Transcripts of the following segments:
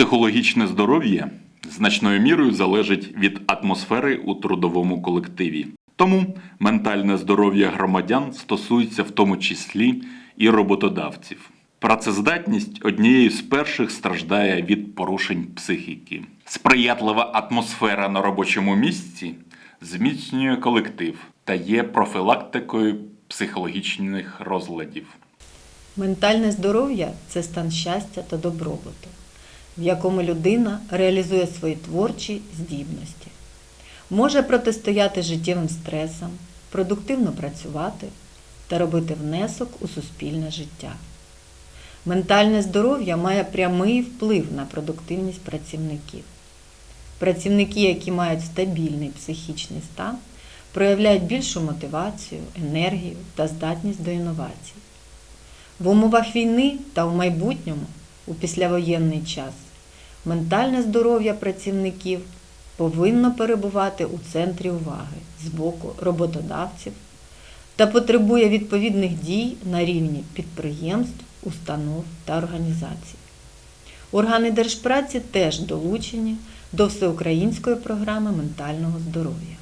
Психологічне здоров'я значною мірою залежить від атмосфери у трудовому колективі. Тому ментальне здоров'я громадян стосується в тому числі і роботодавців. Працездатність однією з перших страждає від порушень психіки. Сприятлива атмосфера на робочому місці зміцнює колектив та є профілактикою психологічних розладів. Ментальне здоров'я це стан щастя та добробуту, в якому людина реалізує свої творчі здібності, може протистояти життєвим стресам, продуктивно працювати та робити внесок у суспільне життя. Ментальне здоров'я має прямий вплив на продуктивність працівників. Працівники, які мають стабільний психічний стан, проявляють більшу мотивацію, енергію та здатність до інновацій. В умовах війни та в майбутньому, у післявоєнний час, ментальне здоров'я працівників повинно перебувати у центрі уваги з боку роботодавців та потребує відповідних дій на рівні підприємств, установ та організацій. Органи держпраці теж долучені до всеукраїнської програми ментального здоров'я.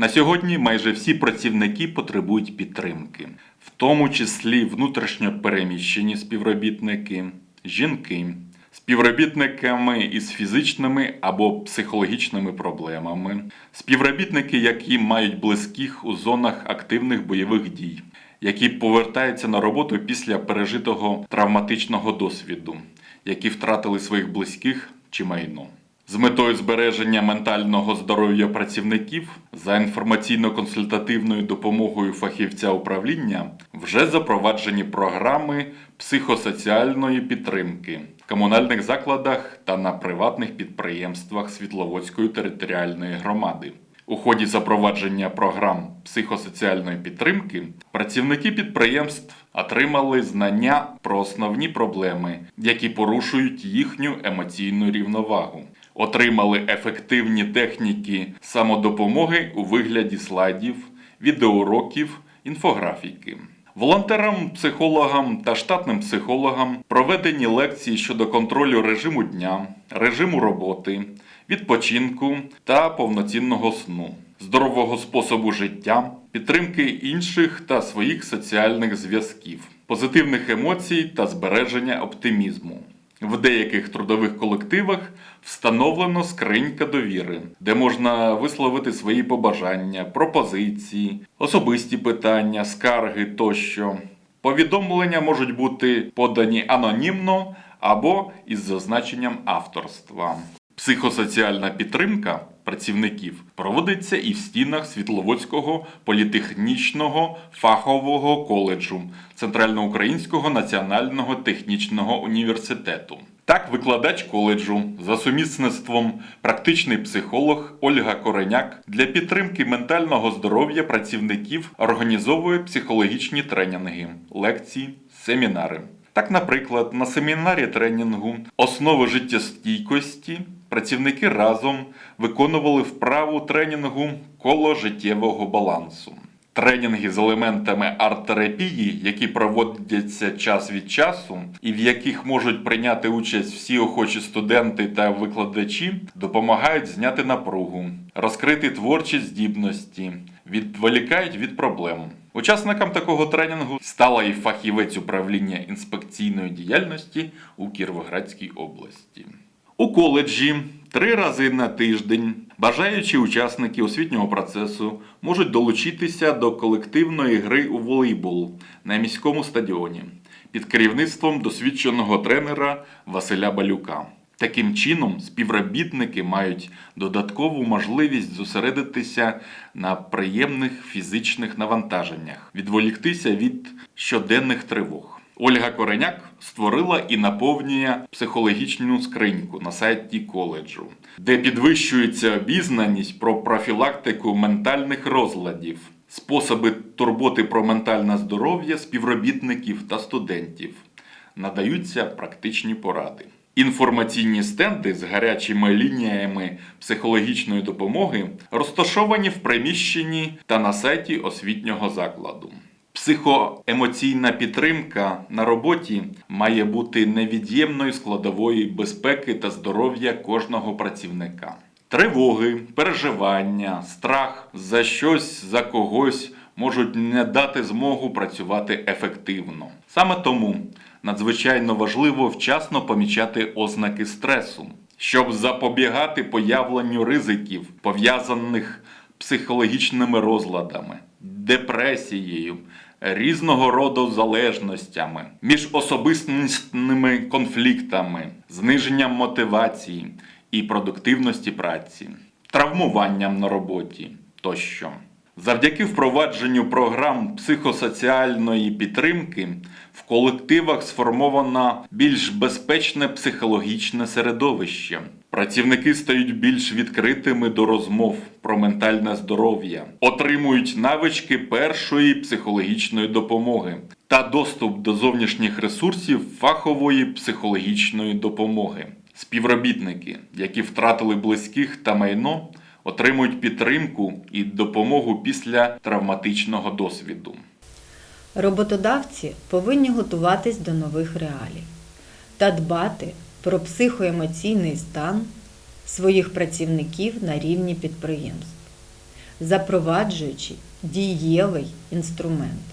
На сьогодні майже всі працівники потребують підтримки, в тому числі внутрішньо переміщені співробітники, жінки, співробітниками із фізичними або психологічними проблемами, співробітники, які мають близьких у зонах активних бойових дій, які повертаються на роботу після пережитого травматичного досвіду, які втратили своїх близьких чи майно. З метою збереження ментального здоров'я працівників за інформаційно-консультативною допомогою фахівця управління вже запроваджені програми психосоціальної підтримки в комунальних закладах та на приватних підприємствах Світловодської територіальної громади. У ході запровадження програм психосоціальної підтримки працівники підприємств отримали знання про основні проблеми, які порушують їхню емоційну рівновагу. Отримали ефективні техніки самодопомоги у вигляді слайдів, відеоуроків, інфографіки. Волонтерам, психологам та штатним психологам проведені лекції щодо контролю режиму дня, режиму роботи, відпочинку та повноцінного сну, здорового способу життя, підтримки інших та своїх соціальних зв'язків, позитивних емоцій та збереження оптимізму. В деяких трудових колективах встановлено скринька довіри, де можна висловити свої побажання, пропозиції, особисті питання, скарги тощо. Повідомлення можуть бути подані анонімно або із зазначенням авторства. Психосоціальна підтримка працівників проводиться і в стінах Світловодського політехнічного фахового коледжу Центральноукраїнського національного технічного університету. Так, викладач коледжу за сумісництвом практичний психолог Ольга Кореняк для підтримки ментального здоров'я працівників організовує психологічні тренінги, лекції, семінари. Так, наприклад, на семінарі тренінгу Основи життєстійкості працівники разом виконували вправу тренінгу коло життєвого балансу. Тренінги з елементами арт-терапії, які проводяться час від часу, і в яких можуть прийняти участь всі охочі студенти та викладачі, допомагають зняти напругу, розкрити творчі здібності, відволікають від проблем. Учасникам такого тренінгу стала і фахівець управління інспекційної діяльності у Кіровоградській області. У коледжі три рази на тиждень бажаючі учасники освітнього процесу можуть долучитися до колективної гри у волейбол на міському стадіоні під керівництвом досвідченого тренера Василя Балюка. Таким чином, співробітники мають додаткову можливість зосередитися на приємних фізичних навантаженнях, відволіктися від щоденних тривог. Ольга Кореняк створила і наповнює психологічну скриньку на сайті коледжу, де підвищується обізнаність про профілактику ментальних розладів, способи турботи про ментальне здоров'я співробітників та студентів. Надаються практичні поради. Інформаційні стенди з гарячими лініями психологічної допомоги розташовані в приміщенні та на сайті освітнього закладу. Психоемоційна підтримка на роботі має бути невід'ємною складовою безпеки та здоров'я кожного працівника. Тривоги, переживання, страх за щось, за когось можуть не дати змогу працювати ефективно. Саме тому надзвичайно важливо вчасно помічати ознаки стресу, щоб запобігати появленню ризиків, пов'язаних психологічними розладами, депресією, різного роду залежностями, міжособистісними конфліктами, зниженням мотивації і продуктивності праці, травмуванням на роботі тощо. Завдяки впровадженню програм психосоціальної підтримки в колективах сформовано більш безпечне психологічне середовище. Працівники стають більш відкритими до розмов про ментальне здоров'я, отримують навички першої психологічної допомоги та доступ до зовнішніх ресурсів фахової психологічної допомоги. Співробітники, які втратили близьких та майно, отримують підтримку і допомогу після травматичного досвіду. Роботодавці повинні готуватись до нових реалій та дбати про психоемоційний стан своїх працівників на рівні підприємств, запроваджуючи дієвий інструмент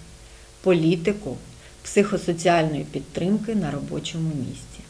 політику психосоціальної підтримки на робочому місці.